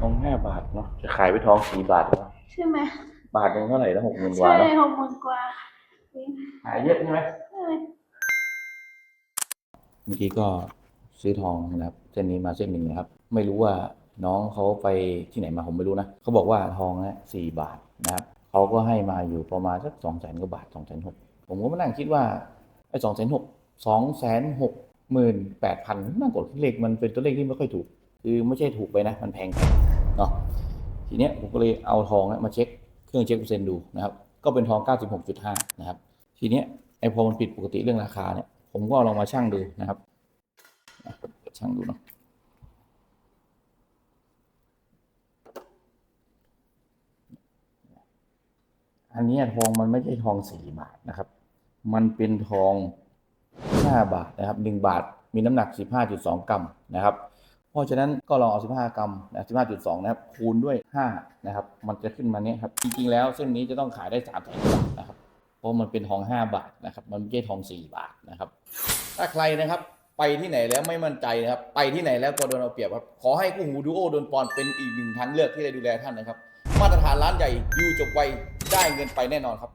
ทองห้าบาทเนาะจะขายไปทองสี่บาทเนาะใช่ไหมบาทหนึ่งเท่าไหร่แล้วหกหมื่นกใช่ว่าเนาะหกหมื่นกว่าขายเยอะใช่ไหมใช่เมื่อกี้ก็ซื้อทองนะครับ เส้นนี้มาเส้นหนึ่งนะครับ ไม่รู้ว่าน้องเขาไปที่ไหนมาผมไม่รู้นะเขาบอกว่าทองนะสี่บาทนะครับเขาก็ให้มาอยู่ประมาณสักสองแสนกว่าบาทสองแสนหกผมก็มานั่งคิดว่าไอ้สองแสนหกสองแสนหกหมื่นแปดพันนั่งกดเลขมันเป็นตัวเลขที่ไม่ค่อยถูก คือไม่ใช่ถูกไปนะ มันแพงเนาะทีเนี้ยผมก็เลยเอาทองนะมาเช็คเครื่องเช็คเปอร์เซ็นต์ดูนะครับ ก็เป็นทอง 96.5 นะครับ ทีเนี้ยไอ้พอมันผิดปกติเรื่องราคาเนี่ย ผมก็ลองมาชั่งดูนะครับชั่งดูเนาะอันนี้ทองมันไม่ใช่ทองสี่บาทนะครับ มันเป็นทองห้าบาทนะครับหนึ่งบาทมีน้ำหนักสิบห้าจุดสองกรัมนะครับ เพราะฉะนั้นก็ลองเอาสิบห้ากรัมนะสิบห้าจุดสองนะครับ คูณด้วยห้านะครับ มันจะขึ้นมาเนี้ยครับ จริง ๆ แล้วเส้นนี้จะต้องขายได้สามแสนบาทนะครับ เพราะมันเป็นทองห้าบาทนะครับ มันไม่ใช่ทองสี่บาทนะครับ ถ้าใครนะครับไปที่ไหนแล้วไม่มั่นใจนะครับ ไปที่ไหนแล้วก็โดนเอาเปรียบครับ ขอให้คู่หูดูโอโดนปอนเป็นอีกหนึ่งทางเลือกที่ได้ดูแลท่านนะครับ มาตรฐานร้านใหญ่อยู่จบไวได้เงินไปแน่นอนครับ